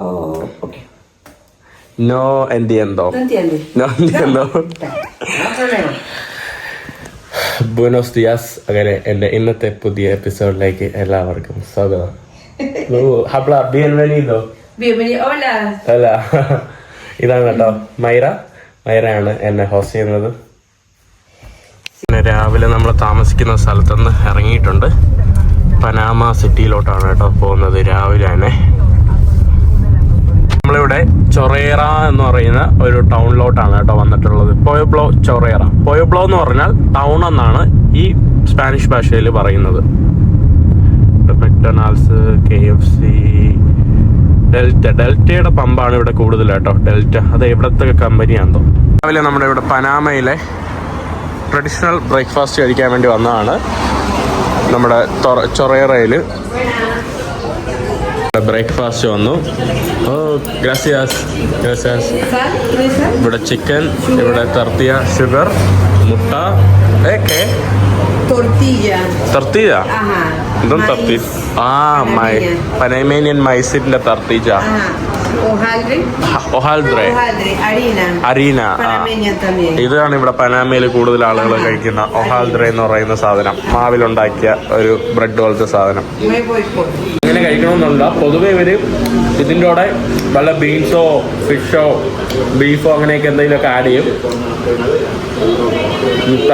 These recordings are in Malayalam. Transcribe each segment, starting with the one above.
Ok. No entiendo. No entiendo. ബുനോസ് ദിയാസ് അങ്ങനെ എന്റെ ഇന്നത്തെ പുതിയ എപ്പിസോഡിലേക്ക് എല്ലാവർക്കും സ്വാഗതം ഹബ്ല ബിയൻവെനിതോ Bienvenido. Hola. അല്ല ഇതാണ് കേട്ടോ മൈറ മൈറയാണ് എന്നെ ഹോസ്റ്റ് ചെയ്യുന്നത് പിന്നെ രാവിലെ നമ്മൾ താമസിക്കുന്ന സ്ഥലത്തുനിന്ന് ഇറങ്ങിയിട്ടുണ്ട് പനാമ സിറ്റിയിലോട്ടാണ് കേട്ടോ പോകുന്നത് രാവിലെ തന്നെ നമ്മളിവിടെ ചൊറേറ എന്ന് പറയുന്ന ഒരു ടൗണിലോട്ടാണ് കേട്ടോ വന്നിട്ടുള്ളത്. പൊയബ്ലോ ചൊറേറ. പൊയബ്ലോ എന്ന് പറഞ്ഞാൽ ടൗൺ എന്നാണ് ഈ സ്പാനിഷ് ഭാഷയിൽ പറയുന്നത്. McDonald's K F C Delta. ഡെൽറ്റയുടെ പമ്പാണ് ഇവിടെ കൂടുതൽ കേട്ടോ. ഡെൽറ്റ. അത് എവിടത്തെ കമ്പനിയാണോ രാവിലെ നമ്മുടെ ഇവിടെ പനാമയിലെ ട്രഡീഷണൽ ബ്രേക്ക്ഫാസ്റ്റ് കഴിക്കാൻ വേണ്ടി വന്നതാണ്. നമ്മുടെ തൊറ- ചൊറേറയിൽ ബ്രേക്ക്ഫാസ്റ്റ് വന്നു ഓ ഗ്രാസിയാസ് ഗ്രാസിയാസ്. ഇവിടെ ചിക്കൻ ഇവിടെ തർത്തിയ ഷുഗർ മുട്ട ഏക്കെ Tortilla. തർത്തീജ. എന്തും Maíz. തർത്തി ആ മൈ പനൈമേനിയൻ മൈസിന്റെ തർത്തീജ. Hojaldre. Hojaldre. Harina. അരീന ആ Panameña también. ഇതാണ് ഇവിടെ പനാമയിൽ കൂടുതൽ ആളുകൾ കഴിക്കുന്ന ഒഹാൽദ്ര എന്ന് പറയുന്ന സാധനം മാവിലുണ്ടാക്കിയ ഒരു ബ്രെഡ് പോലത്തെ സാധനം Me voy por. ഇങ്ങനെ കഴിക്കണമെന്നുള്ള പൊതുവെ ഇവർ ഇതിന്റെ കൂടെ വല്ല ബീൻസോ ഫിഷോ ബീഫോ അങ്ങനെയൊക്കെ എന്തെങ്കിലുമൊക്കെ ആഡ് ചെയ്യും മുട്ട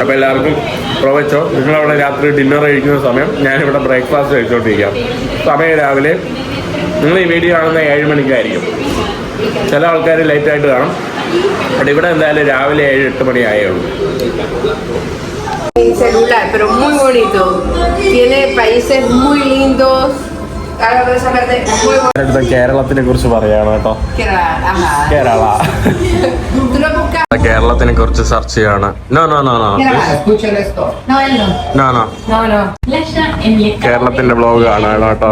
അപ്പോൾ എല്ലാവർക്കും പ്രവച്ചോ നിങ്ങളവിടെ രാത്രി ഡിന്നർ കഴിക്കുന്ന സമയം ഞാനിവിടെ ബ്രേക്ക്ഫാസ്റ്റ് കഴിച്ചുകൊണ്ടിരിക്കാം സമയം രാവിലെ നിങ്ങൾ ഈ വീഡിയോ കാണുന്ന ഏഴ് മണിക്കായിരിക്കും ചില ആൾക്കാർ ലേറ്റായിട്ട് കാണും അവിടെ ഇവിടെ എന്തായാലും രാവിലെ ഏഴ് എട്ട് മണി ആയേ ഉള്ളൂ celular, pero muy bonito. Tiene países muy lindos. കേരളത്തിനെ കുറിച്ച് പറയാണ് കേട്ടോ. കേരള. കേരളത്തിനെ കുറിച്ച് സെർച്ച് ചെയ്യാണ്. നോ നോ നോ നോ കേരളത്തിന്റെ ബ്ലോഗ് കാണാണ് കേട്ടോ.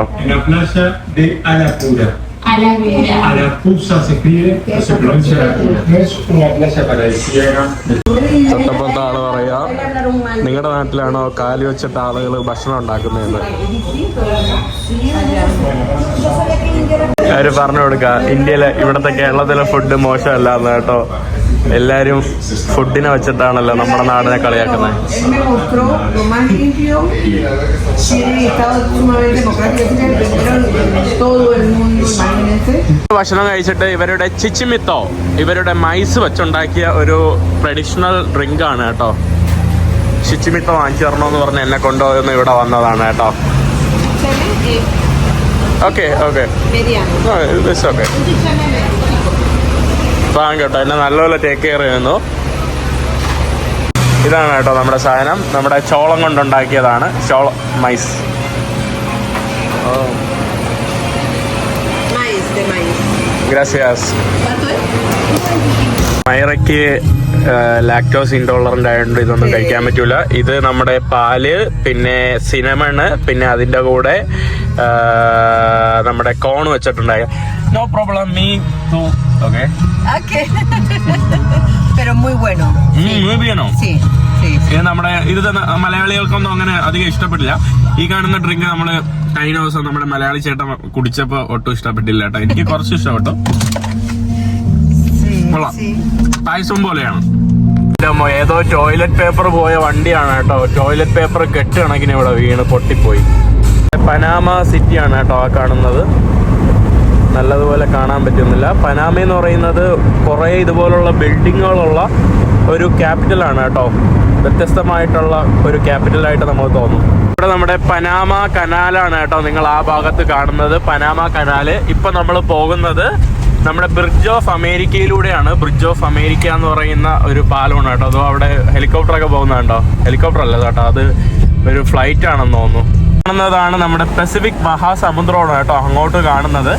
തൊട്ടപ്പുറത്തെ ആൾ പറയാ നിങ്ങളുടെ നാട്ടിലാണോ കാലി വെച്ചിട്ട് ആളുകൾ ഭക്ഷണം ഉണ്ടാക്കുന്നതെന്ന്? അവർ പറഞ്ഞു കൊടുക്ക ഇന്ത്യയിലെ ഇവിടത്തെ കേരളത്തിലെ ഫുഡ് മോശമല്ലാന്ന് കേട്ടോ. എല്ലാരും ഫുഡിനെ വെച്ചിട്ടാണല്ലോ നമ്മുടെ നാടിനെ കളിയാക്കുന്നത്. ഭക്ഷണം കഴിച്ചിട്ട് ഇവരുടെ ചിച്ചിമിത്തോ ഇവരുടെ മൈസ് വെച്ചുണ്ടാക്കിയ ഒരു ട്രഡീഷണൽ ഡ്രിങ്ക് ആണ് കേട്ടോ. ചിച്ചിമിത്തോ വാങ്ങിച്ചു തരണമെന്ന് പറഞ്ഞ് എന്നെ കൊണ്ടുപോയെന്ന് ഇവിടെ വന്നതാണ് കേട്ടോ. Okay okay. ഓക്കെ പാൻ കേട്ടോ. എന്നെ നല്ലപോലെ ടേക്ക് കെയർ ചെയ്യുന്നു. ഇതാണ് കേട്ടോ നമ്മുടെ സാധനം. നമ്മുടെ ചോളം കൊണ്ടുണ്ടാക്കിയതാണ്. ചോളം മൈസ്. ഗ്രാസിയാസ്. മൈറയ്ക്ക് ലാക്ടോസ് ഇൻടോളറന്റ് ആയതുകൊണ്ട് ഇതൊന്നും കഴിക്കാൻ പറ്റൂല. ഇത് നമ്മുടെ പാൽ പിന്നെ സിനമണ് പിന്നെ അതിന്റെ കൂടെ നമ്മുടെ corn വെച്ചിട്ടുണ്ടായ. No problem, me too okay Ok. Pero muy bueno. മൂവിയാണോ Sí, sí. sí. ഇത് നമ്മുടെ ഇത് തന്നെ മലയാളികൾക്കൊന്നും അങ്ങനെ അധികം ഇഷ്ടപ്പെട്ടില്ല. ഈ കാണുന്ന ഡ്രിങ്ക് നമ്മൾ കഴിഞ്ഞ ദിവസം നമ്മുടെ മലയാളി ചേട്ടൻ കുടിച്ചപ്പോ ഒട്ടും ഇഷ്ടപ്പെട്ടില്ല കേട്ടോ. എനിക്ക് കുറച്ച് ഇഷ്ടപ്പെട്ടു. Sí, പായസം പോലെയാണ്. ഏതോ ടോയ്ലറ്റ് പേപ്പർ പോയ വണ്ടിയാണ് കേട്ടോ. ടോയ്ലറ്റ് പേപ്പർ കെട്ട് കണക്കിന് ഇവിടെ വീണ് പൊട്ടിപ്പോയി. പനാമ സിറ്റിയാണ് കേട്ടോ ആ കാണുന്നത്. നല്ലതുപോലെ കാണാൻ പറ്റുന്നില്ല. പനാമ എന്ന് പറയുന്നത് കുറേ ഇതുപോലുള്ള ബിൽഡിങ്ങുകളുള്ള ഒരു ക്യാപിറ്റലാണ് കേട്ടോ. വ്യത്യസ്തമായിട്ടുള്ള ഒരു ക്യാപിറ്റലായിട്ട് നമുക്ക് തോന്നും. ഇവിടെ നമ്മുടെ പനാമ കനാലാണ് കേട്ടോ നിങ്ങൾ ആ ഭാഗത്ത് കാണുന്നത്. പനാമ കനാല് ഇപ്പം നമ്മൾ പോകുന്നത് നമ്മുടെ ബ്രിഡ്ജ് ഓഫ് അമേരിക്കയിലൂടെയാണ് ബ്രിഡ്ജ് ഓഫ് അമേരിക്ക എന്ന് പറയുന്ന ഒരു പാലമാണ് കേട്ടോ. അതോ അവിടെ ഹെലികോപ്റ്ററൊക്കെ പോകുന്നുണ്ടോ ഹെലികോപ്റ്റർ അല്ല കേട്ടോ. അത് ഒരു ഫ്ലൈറ്റ് ആണെന്ന് തോന്നുന്നു. കാണുന്നതാണ് നമ്മുടെ പസഫിക് മഹാസമുദ്രമാണ് കേട്ടോ അങ്ങോട്ട് കാണുന്നത്.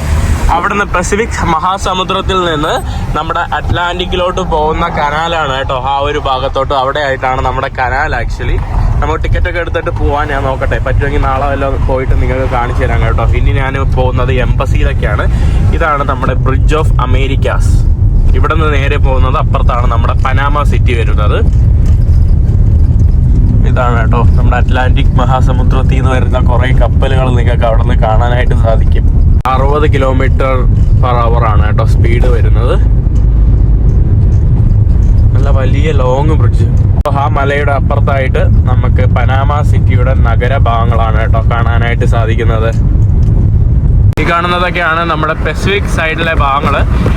അവിടുന്ന് പസഫിക് മഹാസമുദ്രത്തിൽ നിന്ന് നമ്മുടെ അറ്റ്ലാന്റിക്കിലോട്ട് പോകുന്ന കനാലാണ് കേട്ടോ ആ ഒരു ഭാഗത്തോട്ട്. അവിടെ ആയിട്ടാണ് നമ്മുടെ കനാൽ ആക്ച്വലി നമുക്ക് ടിക്കറ്റ് ഒക്കെ എടുത്തിട്ട് പോവാൻ ഞാൻ നോക്കട്ടെ. പറ്റുമെങ്കിൽ നാളെ വല്ലതും പോയിട്ട് നിങ്ങൾക്ക് കാണിച്ചു തരാം കേട്ടോ. ഇനി ഞാൻ പോകുന്നത് എംബസിയിലൊക്കെയാണ്. ഇതാണ് നമ്മുടെ ബ്രിഡ്ജ് ഓഫ് അമേരിക്കാസ് ഇവിടെ നിന്ന് നേരെ പോകുന്നത് അപ്പുറത്താണ് നമ്മുടെ പനാമ സിറ്റി വരുന്നത്. ഇതാണ് കേട്ടോ. നമ്മുടെ അറ്റ്ലാന്റിക് മഹാസമുദ്രത്തിൽ നിന്ന് വരുന്ന കുറെ കപ്പലുകൾ നിങ്ങൾക്ക് അവിടെ നിന്ന് കാണാനായിട്ട് സാധിക്കും. അറുപത് കിലോമീറ്റർ പെർ അവർ ആണ് കേട്ടോ സ്പീഡ് വരുന്നത്. നല്ല വലിയ ലോങ് ബ്രിഡ്ജ് ആ മലയുടെ അപ്പുറത്തായിട്ട് നമുക്ക് പനാമ സിറ്റിയുടെ നഗരഭാഗങ്ങളാണ് കേട്ടോ കാണാനായിട്ട് സാധിക്കുന്നത്. ഈ കാണുന്നതൊക്കെയാണ് നമ്മുടെ പെസിഫിക് സൈഡിലെ ഭാഗങ്ങൾ.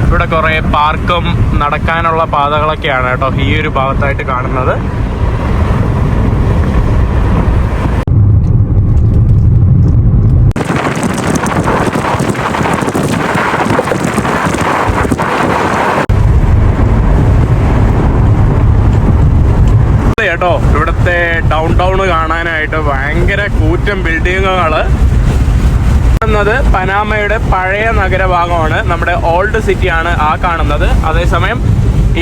ഇവിടെ കുറേ പാർക്കും നടക്കാനുള്ള പാതകളൊക്കെയാണ് കേട്ടോ ഈ ഒരു ഭാഗത്തായിട്ട് കാണുന്നത് കേട്ടോ ഇവിടുത്തെ ഡൗൺ ടൗൺ കാണാനായിട്ട് ഭയങ്കര ബിൽഡിങ്ങുകൾ കാണുന്നത് പനാമയുടെ പഴയ നഗരഭാഗമാണ്. നമ്മുടെ ഓൾഡ് സിറ്റിയാണ് ആ കാണുന്നത്. അതേസമയം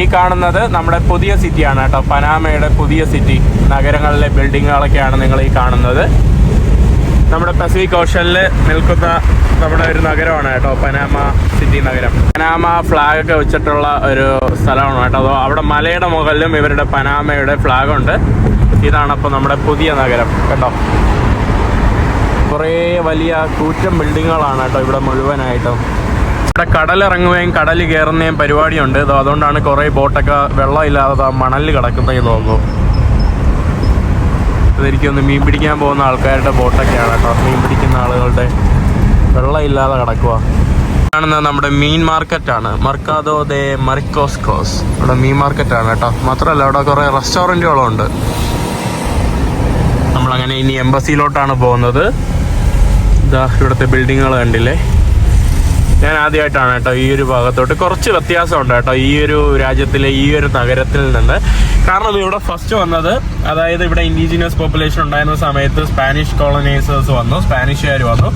ഈ കാണുന്നത് നമ്മുടെ പുതിയ സിറ്റിയാണ് കേട്ടോ. പനാമയുടെ പുതിയ സിറ്റി നഗരങ്ങളിലെ ബിൽഡിങ്ങുകളൊക്കെയാണ് നിങ്ങൾ ഈ കാണുന്നത്. നമ്മുടെ പസഫിക് ഓഷനിൽ നിൽക്കുന്ന നമ്മുടെ ഒരു നഗരമാണ് കേട്ടോ പനാമ സിറ്റി നഗരം. പനാമ ഫ്ലാഗ് ഒക്കെ വെച്ചിട്ടുള്ള ഒരു സ്ഥലമാണ് കേട്ടോ. അതോ അവിടെ മലയുടെ മുകളിലും ഇവരുടെ പനാമയുടെ ഫ്ലാഗ് ഉണ്ട്. ഇതാണ് അപ്പോൾ നമ്മുടെ പുതിയ നഗരം കേട്ടോ കുറേ വലിയ കൂറ്റം ബിൽഡിങ്ങുകളാണ് കേട്ടോ ഇവിടെ മുഴുവനായിട്ടും. ഇവിടെ കടലിറങ്ങുകയും കടൽ കയറുന്നതും പരിപാടിയുണ്ട്. അതുകൊണ്ടാണ് കുറേ ബോട്ടൊക്കെ വെള്ളമില്ലാതെ മണലിൽ കിടക്കുന്നത് തോന്നുന്നു ഇതെനിക്കൊന്ന് മീൻ പിടിക്കാൻ പോകുന്ന ആൾക്കാരുടെ ബോട്ടൊക്കെയാണ് കേട്ടോ. മീൻ പിടിക്കുന്ന ആളുകളുടെ വെള്ളമില്ലാതെ കിടക്കുക കാണുന്നത് നമ്മുടെ മീൻ മാർക്കറ്റാണ്. മർക്കാദോ ദേ മറിക്കോസ്കോസ്. ഇവിടെ മീൻ മാർക്കറ്റാണ് കേട്ടോ. മാത്രമല്ല അവിടെ കുറേ റെസ്റ്റോറന്റുകളും ഉണ്ട് നമ്മളങ്ങനെ ഇനി എംബസിയിലോട്ടാണ് പോകുന്നത്. ഇതാ ഇവിടുത്തെ ബിൽഡിങ്ങുകൾ കണ്ടില്ലേ? ഞാൻ ആദ്യമായിട്ടാണ് കേട്ടോ ഈ ഒരു ഭാഗത്തോട്ട്. കുറച്ച് വ്യത്യാസമുണ്ട് കേട്ടോ ഈ ഒരു രാജ്യത്തിലെ ഈ ഒരു നഗരത്തിൽ നിന്ന്. കാരണം ഇവിടെ ഫസ്റ്റ് വന്നത് അതായത് ഇവിടെ ഇൻഡിജിനിയസ് പോപ്പുലേഷൻ ഉണ്ടായിരുന്ന സമയത്ത് സ്പാനിഷ് കോളനൈസേഴ്സ് വന്നു സ്പാനിഷുകാർ വന്നു.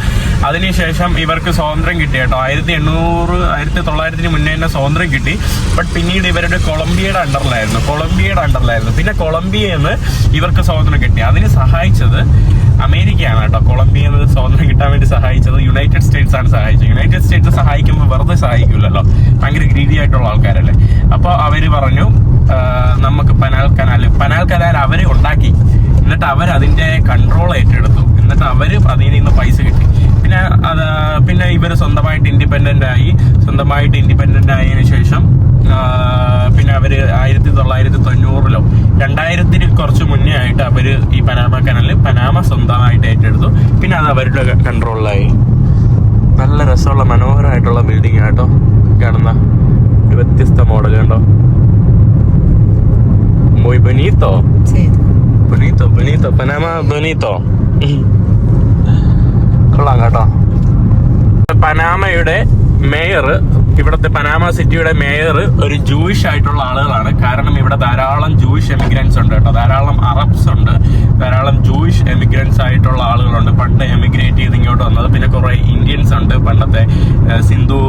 അതിനുശേഷം ഇവർക്ക് സ്വാതന്ത്ര്യം കിട്ടി കേട്ടോ. ആയിരത്തി എണ്ണൂറ് ആയിരത്തി തൊള്ളായിരത്തിന് മുന്നേ തന്നെ സ്വാതന്ത്ര്യം കിട്ടി. ബട്ട് പിന്നീട് ഇവരുടെ കൊളംബിയയുടെ അണ്ടറിലായിരുന്നു. കൊളംബിയയുടെ അണ്ടറിലായിരുന്നു. പിന്നെ കൊളംബിയയിൽ നിന്ന് ഇവർക്ക് സ്വാതന്ത്ര്യം കിട്ടി. അതിന് സഹായിച്ചത് അമേരിക്കയാണ് കേട്ടോ. കൊളംബിയയിൽ നിന്ന് സ്വാതന്ത്ര്യം കിട്ടാൻ വേണ്ടി സഹായിച്ചത് യുണൈറ്റഡ് സ്റ്റേറ്റ്സ് ആണ് സഹായിച്ചത്. യുണൈറ്റഡ് സ്റ്റേറ്റ്സ് സഹായിക്കുമ്പോൾ വെറുതെ സഹായിക്കില്ലല്ലോ ഭയങ്കര ഗ്രീഡി ആയിട്ടുള്ള ആൾക്കാരല്ലേ. അപ്പോൾ അവർ പറഞ്ഞു നമുക്ക് പനാൽ കനാൽ പനാൽ കനാൽ അവരെ ഉണ്ടാക്കി. എന്നിട്ട് അവർ അതിന്റെ കൺട്രോൾ ഏറ്റെടുത്തു. എന്നിട്ട് അവർ അതിൽ നിന്ന് പൈസ കിട്ടി. പിന്നെ അത് പിന്നെ ഇവർ സ്വന്തമായിട്ട് ഇൻഡിപെൻഡന്റ് ആയി. സ്വന്തമായിട്ട് ഇൻഡിപെൻഡന്റ് ആയതിനു ശേഷം പിന്നെ അവർ ആയിരത്തി തൊള്ളായിരത്തി തൊണ്ണൂറിലോ രണ്ടായിരത്തിന് കുറച്ച് മുന്നേ ആയിട്ട് അവർ ഈ പനാമ കനാലിൽ പനാമ സ്വന്തമായിട്ട് ഏറ്റെടുത്തു. പിന്നെ അത് അവരുടെ കൺട്രോളിലായി നല്ല രസമുള്ള മനോഹരമായിട്ടുള്ള ബിൽഡിംഗ് ആട്ടോ കാണുന്ന ഒരു വ്യത്യസ്ത മോഡൽ കണ്ടോ? മൊയ്ബനീത്തോ? bonito bonito bonito. Panama, bonito. കൊള്ളാം കേട്ടോ. പനാമയുടെ മേയർ ഇവിടുത്തെ പനാമ സിറ്റിയുടെ മേയർ ഒരു ജൂയിഷ് ആയിട്ടുള്ള ആളുകളാണ്. കാരണം ഇവിടെ ധാരാളം ജൂയിഷ് എമിഗ്രൻസ് ഉണ്ട് കേട്ടോ. ധാരാളം അറബ്സ് ഉണ്ട്. ധാരാളം ജൂയിഷ് എമിഗ്രൻസ് ആയിട്ടുള്ള ആളുകളുണ്ട്. പണ്ട് എമിഗ്രേറ്റ് ചെയ്ത് ഇങ്ങോട്ട് വന്നത്. പിന്നെ കുറെ ഇന്ത്യൻസ് ഉണ്ട്. പണ്ടത്തെ സിന്ധു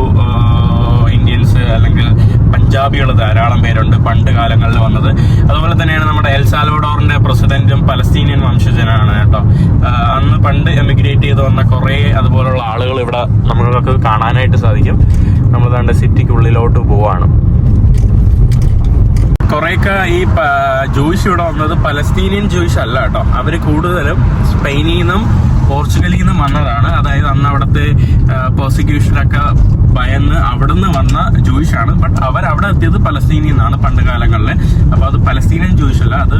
ഏഹ്, അല്ലെങ്കിൽ പഞ്ചാബികൾ ധാരാളം പേരുണ്ട് പണ്ട് കാലങ്ങളിൽ വന്നത്. അതുപോലെ തന്നെയാണ് നമ്മുടെ എൽ സാൽവഡോറിന്റെ പ്രസിഡന്റും പലസ്തീനിയൻ വംശജനാണ് കേട്ടോ. അന്ന് പണ്ട് എമിഗ്രേറ്റ് ചെയ്ത് വന്ന കുറേ അതുപോലുള്ള ആളുകൾ ഇവിടെ നമ്മൾക്ക് കാണാനായിട്ട് സാധിക്കും. നമ്മൾ താണ്ട് സിറ്റിക്കുള്ളിലോട്ട് പോവാണ്. കുറേയൊക്കെ ഈ ജൂയിസ് ഇവിടെ വന്നത് പലസ്തീനിയൻ ജൂയിഷ് അല്ല കേട്ടോ. അവർ കൂടുതലും സ്പെയിനിൽ നിന്നും പോർച്ചുഗലിൽ നിന്ന് വന്നതാണ്. അതായത് അന്ന് അവിടുത്തെ പ്രോസിക്യൂഷനൊക്കെ ഭയന്ന് അവിടുന്ന് വന്ന ജൂയിഷ് ആണ്. ബട്ട് അവർ അവിടെ എത്തിയത് പലസ്തീനിൽ നിന്നാണ് പണ്ട് കാലങ്ങളിൽ അപ്പോൾ അത് പലസ്തീനിയൻ ജൂയിഷ് അല്ല അത്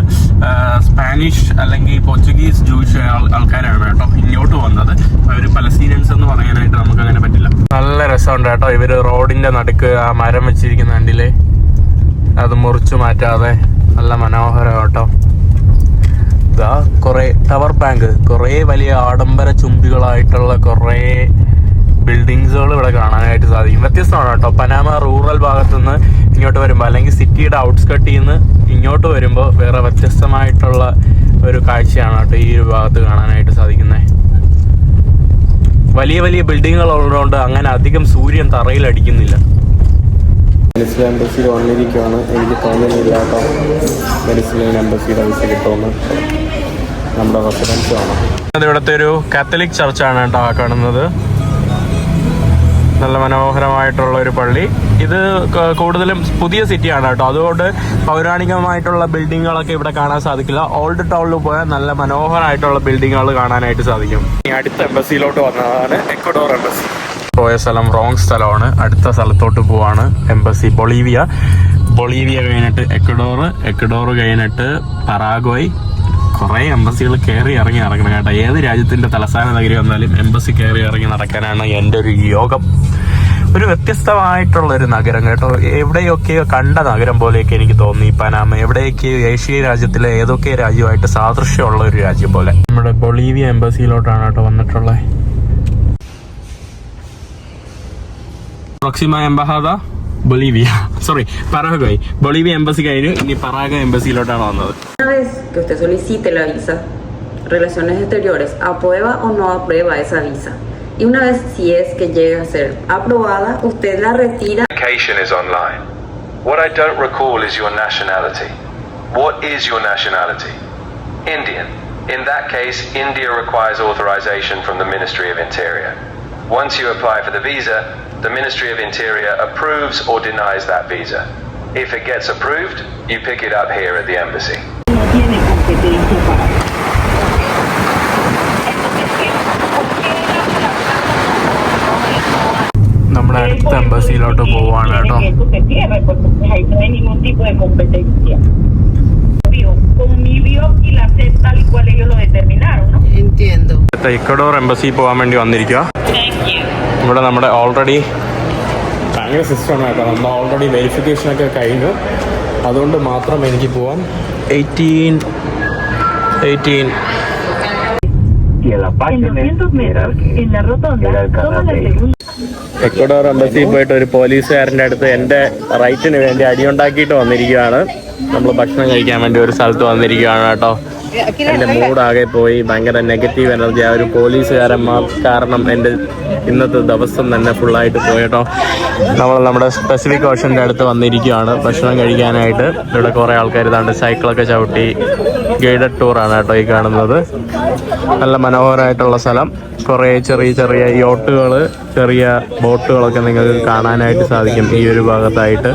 സ്പാനിഷ് അല്ലെങ്കിൽ പോർച്ചുഗീസ് ജൂയിഷ് ആൾ- ആൾക്കാരാണ് കേട്ടോ ഇങ്ങോട്ട് വന്നത്. അവർ പലസ്തീനിയൻസ് എന്ന് പറയാനായിട്ട് നമുക്ക് അങ്ങനെ പറ്റില്ല. നല്ല രസമുണ്ട് കേട്ടോ. ഇവർ റോഡിന്റെ നടുക്ക് ആ മരം വെച്ചിരിക്കുന്ന കണ്ടില്ലേ? അത് മുറിച്ചു മാറ്റാതെ നല്ല മനോഹരം കേട്ടോ. ഇതാ കുറേ ടവർ ബാങ്ക് കുറേ വലിയ ആഡംബര ചുംബികളായിട്ടുള്ള കുറേ ബിൽഡിങ്സുകൾ ഇവിടെ കാണാനായിട്ട് സാധിക്കും. വ്യത്യസ്തമാണ് കേട്ടോ. പനാമ റൂറൽ ഭാഗത്തു നിന്ന് ഇങ്ങോട്ട് വരുമ്പോൾ അല്ലെങ്കിൽ സിറ്റിയുടെ ഔട്ട്സ്കട്ടിൽ നിന്ന് ഇങ്ങോട്ട് വരുമ്പോൾ വേറെ വ്യത്യസ്തമായിട്ടുള്ള ഒരു കാഴ്ചയാണ് കേട്ടോ ഈ ഒരു ഭാഗത്ത് കാണാനായിട്ട് സാധിക്കുന്നത് വലിയ വലിയ ബിൽഡിങ്ങുകൾ ഉള്ളതുകൊണ്ട് അങ്ങനെ അധികം സൂര്യൻ തറയിൽ അടിക്കുന്നില്ല മെഡിസിൻ എംബസിയിൽ വന്നിരിക്കുകയാണ് എനിക്ക് തോന്നുന്നില്ല കേട്ടോ. മെഡിസിൻ എംബസിയുടെ വിസ കിട്ടുമെന്ന്. നമ്മുടെ റെസിഡൻസ് ആണ്. അത് ഇവിടുത്തെ ഒരു കാത്തലിക് ചർച്ചാണ് കേട്ടോ കാണുന്നത്. നല്ല മനോഹരമായിട്ടുള്ള ഒരു പള്ളി. ഇത് കൂടുതലും പുതിയ സിറ്റിയാണ് കേട്ടോ. അതുകൊണ്ട് പൗരാണികമായിട്ടുള്ള ബിൽഡിങ്ങുകളൊക്കെ ഇവിടെ കാണാൻ സാധിക്കില്ല. ഓൾഡ് ടൗണിൽ പോയാൽ നല്ല മനോഹരമായിട്ടുള്ള ബിൽഡിങ്ങുകൾ കാണാനായിട്ട് സാധിക്കും. ഈ അടുത്ത എംബസിയിലോട്ട് വന്നതാണ് എക്വഡോർ എംബസി. പോയ സ്ഥലം റോങ് സ്ഥലമാണ്. അടുത്ത സ്ഥലത്തോട്ട് പോവാണ് എംബസി ബൊളീവിയ. ബൊളീവിയ കഴിഞ്ഞിട്ട് എക്വഡോർ എക്വഡോർ കഴിഞ്ഞിട്ട് പറാഗോയ് കുറേ എംബസികൾ കയറി ഇറങ്ങി നടക്കണം കേട്ടോ. ഏത് രാജ്യത്തിന്റെ തലസ്ഥാന നഗരി വന്നാലും എംബസി കയറി ഇറങ്ങി നടക്കാനാണ് എന്റെ ഒരു യോഗം. ഒരു വ്യത്യസ്തമായിട്ടുള്ള ഒരു നഗരം കേട്ടോ. എവിടെയൊക്കെയോ കണ്ട നഗരം പോലെയൊക്കെ എനിക്ക് തോന്നി. പനാമ എവിടെയൊക്കെയോ ഏഷ്യ രാജ്യത്തിലെ ഏതൊക്കെ രാജ്യമായിട്ട് സാദൃശ്യമുള്ള ഒരു രാജ്യം പോലെ. നമ്മുടെ ബൊളീവിയ എംബസിയിലോട്ടാണ് കേട്ടോ വന്നിട്ടുള്ളത്. പ്രൊക്സിമ എംബഹാദ Bolivia sorry Paraguay Bolivia embassy കഴിഞ്ഞു ഇനി പറാഗ എംബസിയിലോട്ടാണ് വന്നത് Una vez que usted solicite la visa, Relaciones Exteriores aprueba o no aprueba esa visa. Y una vez si es que llega a ser aprobada, usted la retira application is online. What I don't recall is your nationality. What is your nationality? Indian. In that case, India requires authorization from the Ministry of Interior. Once you apply for the visa, the Ministry of Interior approves or denies that visa. If it gets approved, you pick it up here at the embassy. No tiene competencia para. നമ്മുടെ അടുത്ത എംബസിയിലോട്ട് പോവാണ് കേട്ടോ Que esto se cierre, porque pues ahí no hay ningún tipo de competencia. Obvio, Con mi biopsia la C tal y cual ellos lo determinaron, ¿no? Entiendo. അടുത്ത ഇക്കഡോർ എംബസി പോകാൻ വേണ്ടി വന്നിരിക്കുക ഇവിടെ നമ്മുടെ ഓൾറെഡി ഭയങ്കര സിസ്റ്റമാണ് കേട്ടോ. നമ്മൾ ഓൾറെഡി വെരിഫിക്കേഷൻ ഒക്കെ കഴിഞ്ഞു. അതുകൊണ്ട് മാത്രം എനിക്ക് പോവാൻ eighteen eighteen En 200 metros, en la rotonda, toma la segunda. Ecuador എംബസിയിൽ പോയിട്ട് ഒരു പോലീസുകാരന്റെ അടുത്ത് എന്റെ റൈറ്റിന് വേണ്ടി അടിയുണ്ടാക്കിയിട്ട് വന്നിരിക്കുകയാണ്. നമ്മൾ ഭക്ഷണം കഴിക്കാൻ വേണ്ടി ഒരു സ്ഥലത്ത് വന്നിരിക്കുകയാണ് കേട്ടോ. എന്റെ മൂഡാകെ പോയി ഭയങ്കര നെഗറ്റീവ് എനർജി ആ ഒരു പോലീസുകാരൻ കാരണം എന്റെ ഇന്നത്തെ ദിവസം തന്നെ ഫുള്ളായിട്ട് പോയിട്ടോ നമ്മൾ നമ്മുടെ സ്പെസിഫിക് ഓഷന്റെ അടുത്ത് വന്നിരിക്കുകയാണ് ഭക്ഷണം കഴിക്കാനായിട്ട് ഇവിടെ കുറേ ആൾക്കാർ ഇതാണ്ട് സൈക്കിളൊക്കെ ചവിട്ടി ഗൈഡഡ് ടൂറാണ് കേട്ടോ ഈ കാണുന്നത് നല്ല മനോഹരമായിട്ടുള്ള സ്ഥലം കുറേ ചെറിയ ചെറിയ യോട്ടുകൾ ചെറിയ ബോട്ടുകളൊക്കെ നിങ്ങൾക്ക് കാണാനായിട്ട് സാധിക്കും ഈ ഒരു ഭാഗത്തായിട്ട്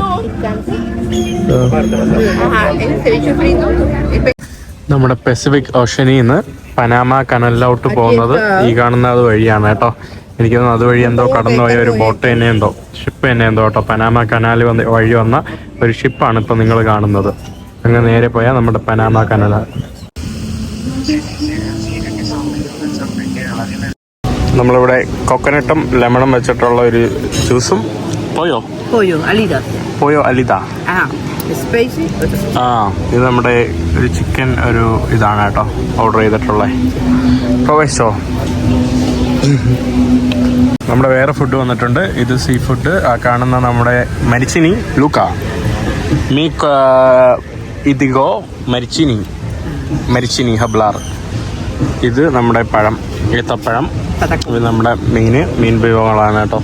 നമ്മുടെ പെസിഫിക് ഓഷനിൽ നിന്ന് പനാമ കനലിലോട്ട് പോകുന്നത്. ഈ കാണുന്ന അത് വഴിയാണ് കേട്ടോ. എനിക്ക് തോന്നുന്നു അതുവഴി എന്തോ കടന്നുപോയ ഒരു ബോട്ട് തന്നെ എന്തോ ഷിപ്പ് തന്നെ എന്തോ കേട്ടോ. പനാമ കനാൽ വന്ന് വഴി വന്ന ഒരു ഷിപ്പാണ് ഇപ്പൊ നിങ്ങൾ കാണുന്നത്. അങ്ങ് നേരെ പോയാൽ നമ്മുടെ പനാമ കനലാണ് നമ്മളിവിടെ കൊക്കനട്ടും ലെമണും വെച്ചിട്ടുള്ള ഒരു ജ്യൂസും പോയോ? പോയോ അലിത. പോയോ അലിത. ആ ഇത് നമ്മുടെ ഒരു ചിക്കൻ ഒരു ഇതാണ് കേട്ടോ. ഓർഡർ ചെയ്തിട്ടുള്ളത് പ്രവേശോ നമ്മുടെ വേറെ ഫുഡ് വന്നിട്ടുണ്ട്. ഇത് സീ ഫുഡ് ആ കാണുന്ന നമ്മുടെ മരിച്ചിനി ലൂക്ക. മീ ഇതിഗോ മരിച്ചിനി. മരിച്ചിനി ഹബ്ലാർ. ഇത് നമ്മുടെ പഴം ഏത്തപ്പഴം. ഇത് നമ്മുടെ മീന് മീൻ വിഭവങ്ങളാണ് കേട്ടോ.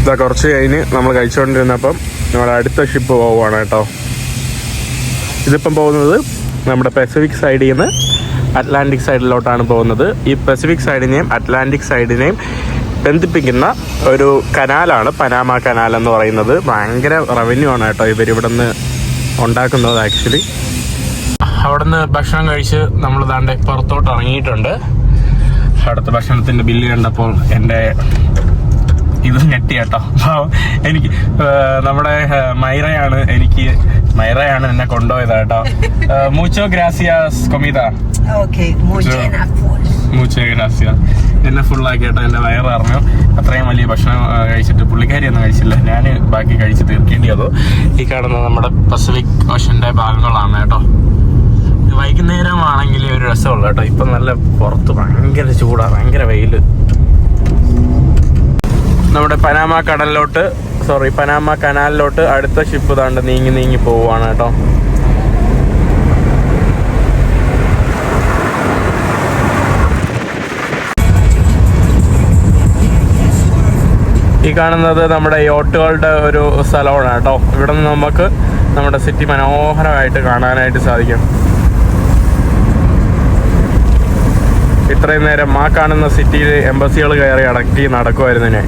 ഇതാ കുറച്ച് കഴിഞ്ഞ് നമ്മൾ കഴിച്ചുകൊണ്ടിരുന്നപ്പം നമ്മുടെ അടുത്ത ഷിപ്പ് പോവുകയാണ് കേട്ടോ. ഇതിപ്പം പോകുന്നത് നമ്മുടെ പസഫിക് സൈഡിൽ നിന്ന് അറ്റ്ലാന്റിക് സൈഡിലോട്ടാണ് പോകുന്നത്. ഈ പസഫിക് സൈഡിനെയും അറ്റ്ലാന്റിക് സൈഡിനെയും ബന്ധിപ്പിക്കുന്ന ഒരു കനാലാണ് പനാമ കനാൽ എന്ന് പറയുന്നത്. ഭയങ്കര റവന്യൂ ആണ് കേട്ടോ ഇവരിവിടെ നിന്ന് ഉണ്ടാക്കുന്നത് ആക്ച്വലി അവിടെ നിന്ന് ഭക്ഷണം കഴിച്ച് നമ്മൾ ദാണ്ടെ പുറത്തോട്ട് ഇറങ്ങിയിട്ടുണ്ട്. അവിടുത്തെ ഭക്ഷണത്തിന്റെ ബില്ല് കണ്ടപ്പോൾ എന്റെ ഇത് ഞെട്ടി കേട്ടോ. എനിക്ക് നമ്മുടെ മൈറയാണ് എനിക്ക് മൈറയാണ് എന്നെ കൊണ്ടുപോയത് കേട്ടോ. മൂച്ചോ ഗ്രാസിയാസ് കൊമിത. മൂച്ചോ ഗ്രാസിയ എന്നെ ഫുള്ളാക്കി കേട്ടോ എന്റെ വയറ് അറിഞ്ഞു അത്രയും വലിയ ഭക്ഷണം കഴിച്ചിട്ട് പുള്ളിക്കാരി ഒന്നും കഴിച്ചില്ല. ഞാൻ ബാക്കി കഴിച്ച് തീർക്കേണ്ടി അതോ ഈ കാണുന്ന നമ്മുടെ പസഫിക് ഓഷന്റെ ഭാഗങ്ങളാണ് കേട്ടോ. വൈകുന്നേരമാണെങ്കിൽ ഒരു രസമുള്ളൂ കേട്ടോ. ഇപ്പം നല്ല പുറത്ത് ഭയങ്കര ചൂടാണ് ഭയങ്കര വെയിൽ നമ്മുടെ പനാമ കടലിലോട്ട് സോറി പനാമ കനാലിലോട്ട് അടുത്ത ഷിപ്പ് താണ്ട് നീങ്ങി നീങ്ങി പോവുകയാണ് കേട്ടോ. ഈ കാണുന്നത് നമ്മുടെ യോട്ടുകളുടെ ഒരു സ്ഥലമാണ് കേട്ടോ. ഇവിടെ നിന്ന് നമുക്ക് നമ്മുടെ സിറ്റി മനോഹരമായിട്ട് കാണാനായിട്ട് സാധിക്കും. ഇത്രയും നേരം ആ കാണുന്ന സിറ്റിയിൽ എംബസികൾ കയറി അടക്കി നടക്കുമായിരുന്നു ഞാൻ.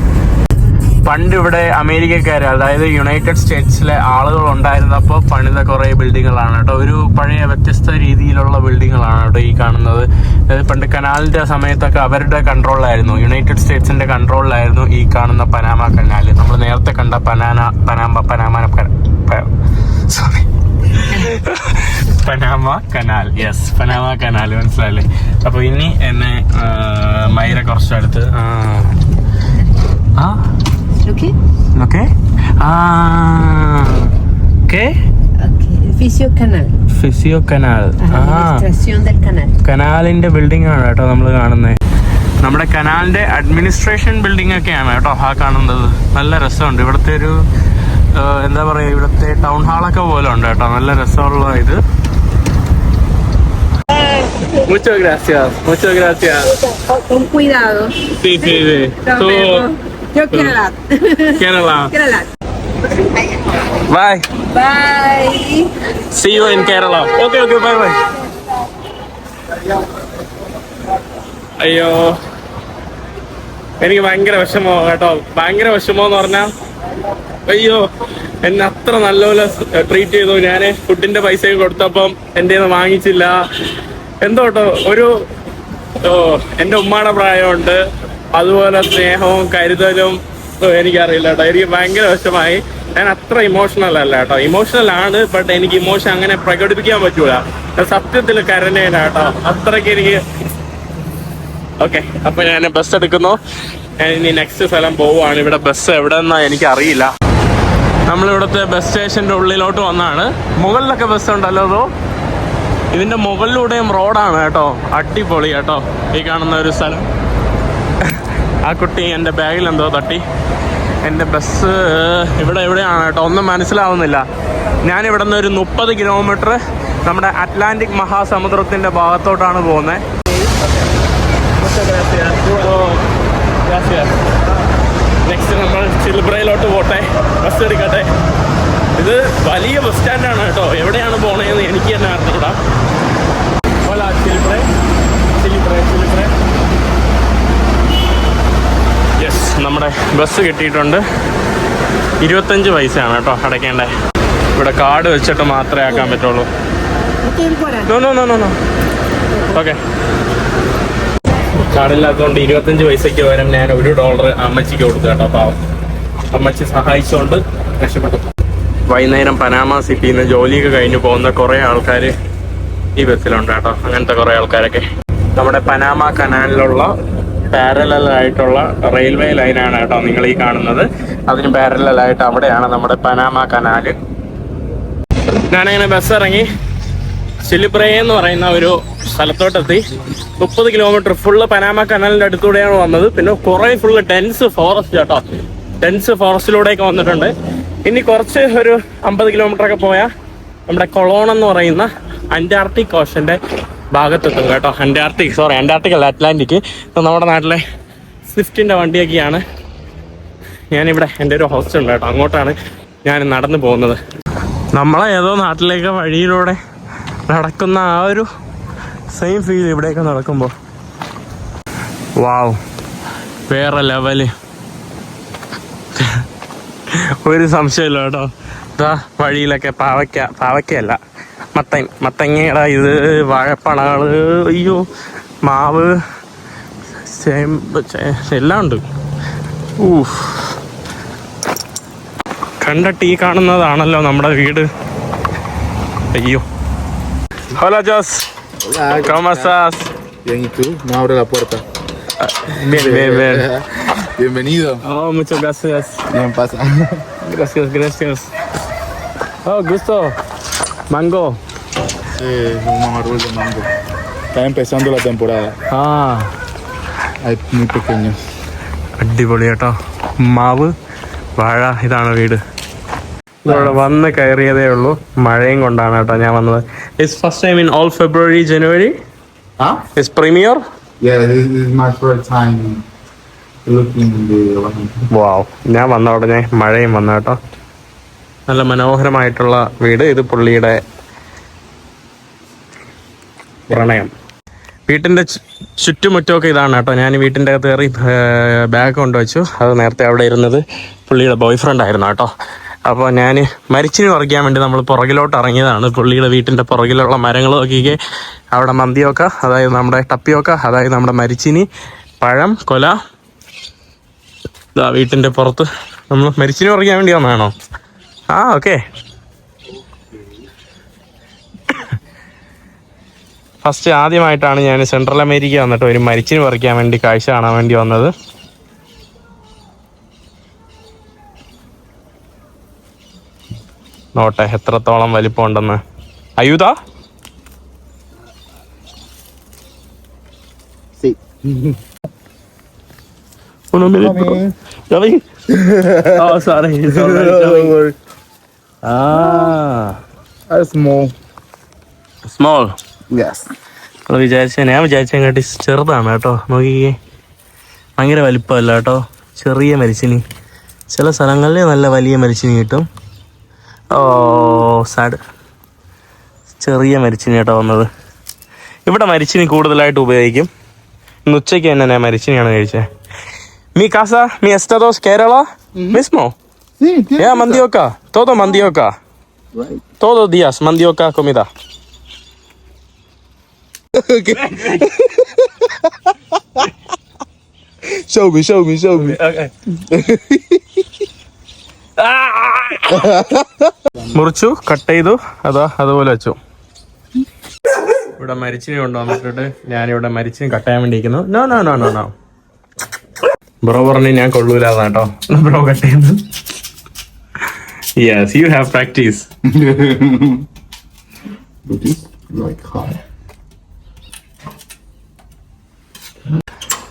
പണ്ട് ഇവിടെ അമേരിക്കക്കാർ അതായത് യുണൈറ്റഡ് സ്റ്റേറ്റ്സിലെ ആളുകൾ ഉണ്ടായിരുന്നപ്പോൾ പണിത കുറേ ബിൽഡിങ്ങുകളാണ് കേട്ടോ. ഒരു പഴയ വ്യത്യസ്ത രീതിയിലുള്ള ബിൽഡിങ്ങുകളാണ് കേട്ടോ ഈ കാണുന്നത്. അതായത് പണ്ട് കനാലിന്റെ സമയത്തൊക്കെ അവരുടെ കൺട്രോളിലായിരുന്നു. യുണൈറ്റഡ് സ്റ്റേറ്റ്സിന്റെ കൺട്രോളിലായിരുന്നു ഈ കാണുന്ന പനാമ കനാൽ നമ്മൾ നേരത്തെ കണ്ട പനാന Panama Panama sorry Panama canal. Yes Panama canal. മനസ്സിലായില്ലേ? അപ്പോൾ ഇനി എന്നെ മൈര കുറച്ചടുത്ത് ആ ആ ¿Lo qué? ഓക്കെ ആ ഓക്കെ Ok, Fisio Canal. ഫിസിയോ കനാൽ ആ Administración del canal. കനാലിന്റെ ബിൽഡിംഗ് ആണ് കേട്ടോ നമ്മൾ കാണുന്നത് നമ്മുടെ കനാലിന്റെ അഡ്മിനിസ്ട്രേഷൻ ബിൽഡിംഗ് ഒക്കെയാണ് കേട്ടോ ആ കാണുന്നത് നല്ല രസമുണ്ട് ഇവിടുത്തെ ഒരു ആ, എന്താ പറയാ ഇവിടുത്തെ ടൗൺ ഹാളൊക്കെ പോലെ ഉണ്ട് കേട്ടോ നല്ല രസമുള്ള ഇത് Muchas gracias, muchas gracias. Con cuidado. Sí, sí, sí. Nos vemos. Yo. Kerala. Quiero la. Bye. Bye. See you in Kerala. Okay, okay, bye bye. അയ്യോ എനിക്ക് ഭയങ്കര വിഷമോ കേട്ടോ ഭയങ്കര വിഷമോ എന്ന് പറഞ്ഞാ അയ്യോ എന്നെ അത്ര നല്ലപോലെ ട്രീറ്റ് ചെയ്തു ഞാൻ ഫുഡിന്റെ പൈസ കൊടുത്തപ്പം എന്റെ നിന്ന് വാങ്ങിച്ചില്ല എന്തോ കേട്ടോ ഒരു ഓ എന്റെ ഉമ്മയുടെ പ്രായമുണ്ട് അതുപോലെ സ്നേഹവും കരുതലും എനിക്കറിയില്ല കേട്ടോ. എനിക്ക് ഭയങ്കര വിഷമായി. ഞാൻ അത്ര ഇമോഷണൽ അല്ല കേട്ടോ. ഇമോഷണൽ ആണ് ബട്ട് എനിക്ക് ഇമോഷൻ അങ്ങനെ പ്രകടിപ്പിക്കാൻ പറ്റൂല. സത്യത്തിൽ കരഞ്ഞേല കേട്ടോ. അത്രയ്ക്ക് എനിക്ക് ഓക്കെ അപ്പൊ ഞാൻ ബസ് എടുക്കുന്നു. ഞാൻ ഇനി നെക്സ്റ്റ് സ്ഥലം പോവുകയാണ്. ഇവിടെ ബസ് എവിടെ നിന്നാ എനിക്ക് അറിയില്ല നമ്മളിവിടുത്തെ ബസ് സ്റ്റേഷന്റെ ഉള്ളിലോട്ട് വന്നാണ്. മുകളിലൊക്കെ ബസ് ഉണ്ടല്ലോ അതോ ഇതിന്റെ മുകളിലൂടെയും റോഡാണ് കേട്ടോ. അടിപൊളി കേട്ടോ. ഈ കാണുന്ന ഒരു സ്ഥലം. ആ കുട്ടി എന്റെ ബാഗിൽ എന്തോ തട്ടി. എന്റെ ബസ് ഇവിടെ എവിടെയാണ് കേട്ടോ? ഒന്നും മനസ്സിലാവുന്നില്ല. ഞാൻ നിന്ന് ഒരു മുപ്പത് കിലോമീറ്റർ നമ്മുടെ അറ്റ്ലാന്റിക് മഹാസമുദ്രത്തിന്റെ ഭാഗത്തോട്ടാണ് പോകുന്നത്. നെക്സ്റ്റ് നമ്മൾ ചിൽബ്രയിലോട്ട് പോട്ടെ. ബസ് എടുക്കട്ടെ. ഇത് വലിയ ബസ് സ്റ്റാൻഡാണ് കേട്ടോ. എവിടെയാണ് പോണേന്ന് എനിക്ക് തന്നെ അറിഞ്ഞൂടാ ഓല ചിൽബ്രെ ചിലിബ്രെ ചിലിബ്രെ യെസ് നമ്മുടെ ബസ് കിട്ടിയിട്ടുണ്ട്. ഇരുപത്തഞ്ച് പൈസയാണ് കേട്ടോ അടയ്ക്കേണ്ടത് ഇവിടെ കാർഡ് വെച്ചിട്ട് മാത്രമേ ആക്കാൻ പറ്റുള്ളൂ. No no no no no okay കാർഡില്ലാത്തതുകൊണ്ട് ഇരുപത്തഞ്ച് പൈസയ്ക്ക് പകരം ഞാൻ ഒരു ഡോളർ അമ്മച്ചിക്ക് കൊടുത്തു കേട്ടോ പാവം. അമ്മച്ചി സഹായിച്ചുകൊണ്ട് രക്ഷപ്പെട്ടു. വൈകുന്നേരം പനാമ സിറ്റിയിൽ നിന്ന് ജോലിയൊക്കെ കഴിഞ്ഞ് പോകുന്ന കുറേ ആൾക്കാർ ഈ ബസ്സിലുണ്ട് കേട്ടോ. അങ്ങനത്തെ കുറേ ആൾക്കാരൊക്കെ. നമ്മുടെ പനാമ കനാലിലുള്ള പാരലൽ ആയിട്ടുള്ള റെയിൽവേ ലൈനാണ് കേട്ടോ നിങ്ങൾ ഈ കാണുന്നത്. അതിന് പാരലായിട്ട് അവിടെയാണ് നമ്മുടെ പനാമ കനാല് ഞാനങ്ങനെ ബസ് ഇറങ്ങി ചിലിബ്രേ എന്ന് പറയുന്ന ഒരു സ്ഥലത്തോട്ടെത്തി. മുപ്പത് കിലോമീറ്റർ ഫുള്ള് പനാമ കനാലിന്റെ അടുത്തൂടെയാണ് വന്നത്. പിന്നെ കുറെ ഫുള്ള് ഡെൻസ് ഫോറസ്റ്റ് കേട്ടോ. ഡെൻസ് ഫോറസ്റ്റിലൂടെയൊക്കെ വന്നിട്ടുണ്ട്. ഇനി കുറച്ച് ഒരു അമ്പത് കിലോമീറ്റർ ഒക്കെ പോയാൽ നമ്മുടെ കൊളോൺ എന്ന് പറയുന്ന അന്റാർട്ടിക് ഓഷന്റെ ഭാഗത്തെത്തും കേട്ടോ. അന്റാർട്ടിക് സോറി അന്റാർട്ടിക് അല്ല അറ്റ്ലാന്റിക്. നമ്മുടെ നാട്ടിലെ സ്വിഫ്റ്റിന്റെ വണ്ടിയൊക്കെയാണ്. ഞാനിവിടെ എന്റെ ഒരു ഹോസ്റ്റൽ ഉണ്ട് കേട്ടോ. അങ്ങോട്ടാണ് ഞാൻ നടന്നു പോകുന്നത്. നമ്മളെ ഏതോ നാട്ടിലേക്ക് വഴിയിലൂടെ നടക്കുന്ന ആ ഒരു സെയിം ഫീൽ ഇവിടെയൊക്കെ നടക്കുമ്പോൾ വാവ് വേറെ ലെവൽ ഒരു സംശയമില്ല കേട്ടോ. ഇതാ വഴിയിലൊക്കെ പാവയ്ക്ക പാവയ്ക്കയല്ല. മത്തൻ മത്തങ്ങയുടെ ഇത് വാഴപ്പണകൾ അയ്യോ മാവ് സേം എല്ലാം ഉണ്ട്. ഊ കണ്ടിട്ട് ഈ കാണുന്നതാണല്ലോ നമ്മുടെ വീട്. അയ്യോ. Hello Jose. കോമസാസ് oh, mango Eh, un árbol de mango. Está empezando la temporada. Ah, Hay muy pequeños. അടിപൊളി കേട്ടോ മാവ് വാഴ ഇതാണ് വീട്. ഇവിടെ വന്ന് കയറിയതേ ഉള്ളൂ. മഴയും കൊണ്ടാണ് കേട്ടോ ഞാൻ വന്നത്. It's first time in all February January Huh? It's premier Yeah, this is my first time looking in the wow ഞാൻ വന്ന ഉടനെ മഴയും വന്ന കേട്ടോ. നല്ല മനോഹരമായിട്ടുള്ള വീട്. ഇത് പുള്ളിയുടെ പ്രണയം. വീട്ടിന്റെ ചുറ്റുമുറ്റമൊക്കെ ഇതാണ് കേട്ടോ. ഞാൻ വീട്ടിന്റെ അകത്ത് കയറി ബാഗ് കൊണ്ടുവച്ചു അത് നേരത്തെ അവിടെ ഇരുന്നത് പുള്ളിയുടെ ബോയ് ഫ്രണ്ട് ആയിരുന്നു കേട്ടോ. അപ്പോൾ ഞാൻ മരിച്ചിന് പറിക്കാൻ വേണ്ടി നമ്മൾ പുറകിലോട്ട് ഇറങ്ങിയതാണ്. പുള്ളിയുടെ വീട്ടിന്റെ പുറകിലുള്ള മരങ്ങൾ നോക്കിക്കേ. അവിടെ മന്തിയൊക്കെ അതായത് നമ്മുടെ ടപ്പിയൊക്കെ അതായത് നമ്മുടെ മരിച്ചിനി പഴം കൊല. വീട്ടിന്റെ പുറത്ത്. നമ്മൾ മരിച്ചിന് പറിക്കാൻ വേണ്ടി വന്നതാണോ? ആ ഓക്കെ ഫസ്റ്റ് ആദ്യമായിട്ടാണ് ഞാൻ സെൻട്രൽ അമേരിക്ക വന്നിട്ട് ഒരു മരിച്ചിന് പറിക്കാൻ വേണ്ടി കാഴ്ച കാണാൻ വേണ്ടി വന്നത് നോട്ടെ എത്രത്തോളം വലിപ്പമുണ്ടെന്ന് അയുത Uno minuto. Coming. oh, sorry. It's already coming. Ah, That's small. small. അത് വിചാരിച്ച ഞാൻ വിചാരിച്ച കാട്ടി ചെറുതാണ് കേട്ടോ. നോക്കിക്കേ. ഭയങ്കര വലിപ്പമല്ല കേട്ടോ. ചെറിയ മരിച്ചിനി. ചില സ്ഥലങ്ങളിൽ നല്ല വലിയ മരിച്ചിനി കിട്ടും. Oh sad. ചെറിയ മരിച്ചിനി കേട്ടോ വന്നത്. ഇവിടെ മരിച്ചിനി കൂടുതലായിട്ട് ഉപയോഗിക്കും. ഇന്ന് ഉച്ചയ്ക്ക് തന്നെ ഞാൻ മരിച്ചിനിയാണ് കഴിച്ചത്. മീ കാസ മീ എസ്റ്റോസ് കേരള? മിസ്മോ? ഏ മന്തിയോക്ക. തോതോ മന്തിയോക്ക. തോതോ Diaz മന്തിയോക്ക los días. Show me, show me, show me. മുറിച്ചു കട്ട് ചെയ്തു. അതാ അതുപോലെ വെച്ചു. ഇവിടെ മരിച്ചിനി കൊണ്ടുവന്നിട്ട് ഞാനിവിടെ മരിച്ചിനെ കട്ട് ചെയ്യാൻ വേണ്ടി no no no no no bro പറഞ്ഞു ഞാൻ കൊള്ളൂലാന്ന് കേട്ടോ. ബ്രോ കട്ട് ചെയ്യുന്നു യെസ് യു ഹാവ് പ്രാക്ടീസ്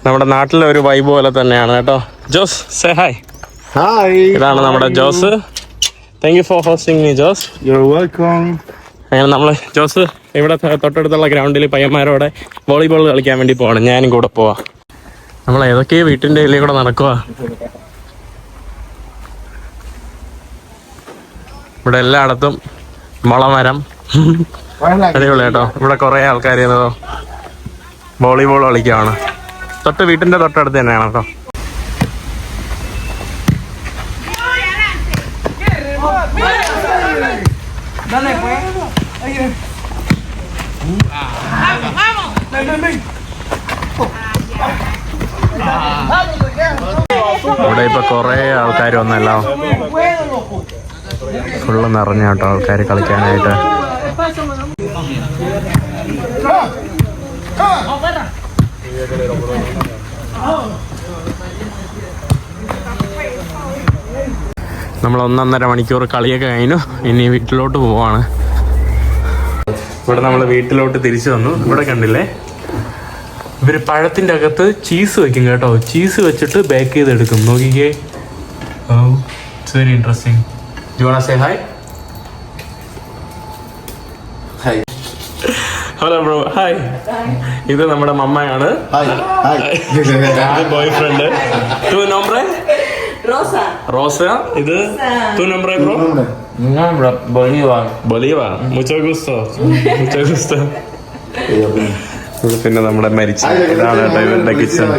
നമ്മുടെ നാട്ടിലെ ഒരു വൈബ് പോലെ തന്നെയാണ് കേട്ടോ. ജോസ് സേ ഹായ് ഹായ് ഇതാണ് നമ്മുടെ Jose. Thank you for hosting me Jose. You welcome അങ്ങനെ നമ്മൾ ജോസ് ഇവിടെ തൊട്ടടുത്തുള്ള ഗ്രൗണ്ടിൽ പയ്യന്മാരോടെ വോളിബോൾ കളിക്കാൻ വേണ്ടി പോകണം ഞാനും കൂടെ പോവാ. നമ്മൾ ഏതൊക്കെ വീട്ടിന്റെ ഇടയിൽ കൂടെ നടക്കുക ഇവിടെ എല്ലായിടത്തും മുളമരം അടിപൊളി കേട്ടോ. ഇവിടെ കുറെ ആൾക്കാർ വോളിബോൾ കളിക്കുകയാണ് തൊട്ട് വീട്ടിന്റെ തൊട്ടടുത്ത് തന്നെയാണ് കേട്ടോ. ഇവിടെ ഇപ്പൊ കുറെ ആൾക്കാർ വന്നല്ലോ. ഫുള്ള് നിറഞ്ഞ കേട്ടോ ആൾക്കാർ കളിക്കാനായിട്ട്. നമ്മൾ ഒന്നൊന്നര മണിക്കൂർ കളിയൊക്കെ കഴിഞ്ഞു. ഇനി വീട്ടിലോട്ട് പോവാണ്. ഇവിടെ നമ്മൾ വീട്ടിലോട്ട് തിരിച്ചു വന്നു. ഇവിടെ കണ്ടില്ലേ? ഇവർ പഴത്തിന്റെ അകത്ത് ചീസ് വെക്കും കേട്ടോ. ചീസ് വെച്ചിട്ട് ബേക്ക് ചെയ്തെടുക്കും. നോക്കിക്കേ. Very interesting ജോണ say hi hello bro hi ഇത് നമ്മുടെ മമ്മയാണ്. ബോയ് ഫ്രണ്ട് ടു നമ്പറെ റോസ. ഇത് ടു നമ്പറെ ബ്രോ ബൊലീവ ബൊലീവ മുച്ചോ ഗുസ്തോ മുച്ചോ ഗുസ്തോ പിന്നെ നമ്മുടെ മരിച്ച ഇതാണ് ഇവരുടെ കിച്ചൺ.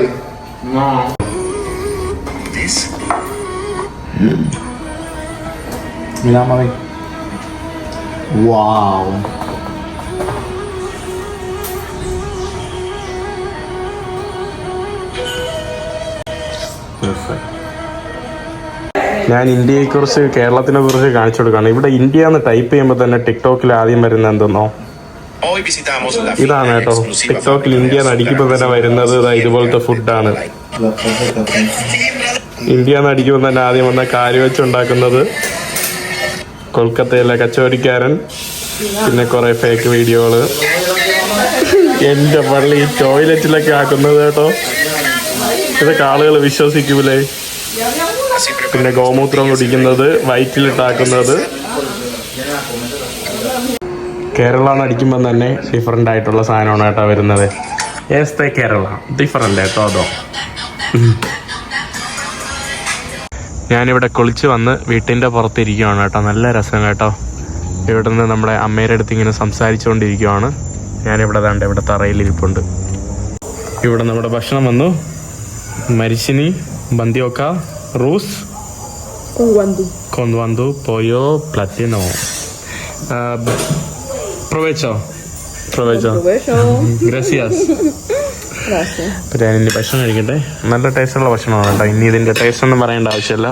Mira, mami. Wow. ഞാൻ ഇന്ത്യയെ കുറിച്ച് കേരളത്തിനെ കുറിച്ച് കാണിച്ചു കൊടുക്കുകയാണ്. ഇവിടെ ഇന്ത്യ എന്ന് ടൈപ്പ് ചെയ്യുമ്പോൾ തന്നെ ടിക്ടോക്കിൽ ആദ്യം വരുന്ന എന്തെന്നോ? ഇതാണ് കേട്ടോ. ടിക്ടോക്കിൽ ഇന്ത്യ നടിക്കുമ്പോൾ തന്നെ വരുന്നത് ഇതുപോലത്തെ ഫുഡാണ്. ഇന്ത്യ നടിക്കുമ്പോൾ തന്നെ ആദ്യം വന്ന കാര്യ വെച്ചുണ്ടാക്കുന്നത് കൊൽക്കത്തയിലെ കച്ചവടിക്കാരൻ പിന്നെ കുറെ ഫേക്ക് വീഡിയോകൾ എന്റെ പള്ളി ടോയ്ലറ്റിലൊക്കെ ആക്കുന്നത് കേട്ടോ. ഇതൊക്കെ ആളുകൾ വിശ്വസിക്കൂലേ? പിന്നെ ഗോമൂത്രം കുടിക്കുന്നത് വയറ്റിലിട്ടാക്കുന്നത്. കേരള നടിക്കുമ്പോൾ തന്നെ ഡിഫറെന്റ് ആയിട്ടുള്ള സാധനമാണ് കേട്ടോ വരുന്നത്. ഏസ്തെ കേരള. ഡിഫറെന്റ് കേട്ടോ അതോ. ഞാനിവിടെ കുളിച്ച് വന്ന് വീട്ടിന്റെ പുറത്തിരിക്കുകയാണ് കേട്ടോ. നല്ല രസം കേട്ടോ. ഇവിടെ നിന്ന് നമ്മുടെ അമ്മയുടെ അടുത്ത് ഇങ്ങനെ സംസാരിച്ചുകൊണ്ടിരിക്കുകയാണ് ഞാനിവിടെ ദാണ്ട് ഇവിടെ തറയിലിരിപ്പുണ്ട് ഇവിടെ നമ്മുടെ ഭക്ഷണം വന്നു. മരിച്ചിനി ബന്ദിയോക്ക റൂസ് കൊണ്ടുവന്നു പോയോ പ്ലറ്റിനോ പ്രൊവച്ചോ പ്രൊവച്ചോ ഗ്രസിയാസ് അപ്പം ഞാൻ ഇനി ഭക്ഷണം കഴിക്കട്ടെ നല്ല ടേസ്റ്റുള്ള ഭക്ഷണമാണ് കേട്ടോ ഇനി ഇതിന്റെ ടേസ്റ്റ് ഒന്നും പറയേണ്ട ആവശ്യമില്ല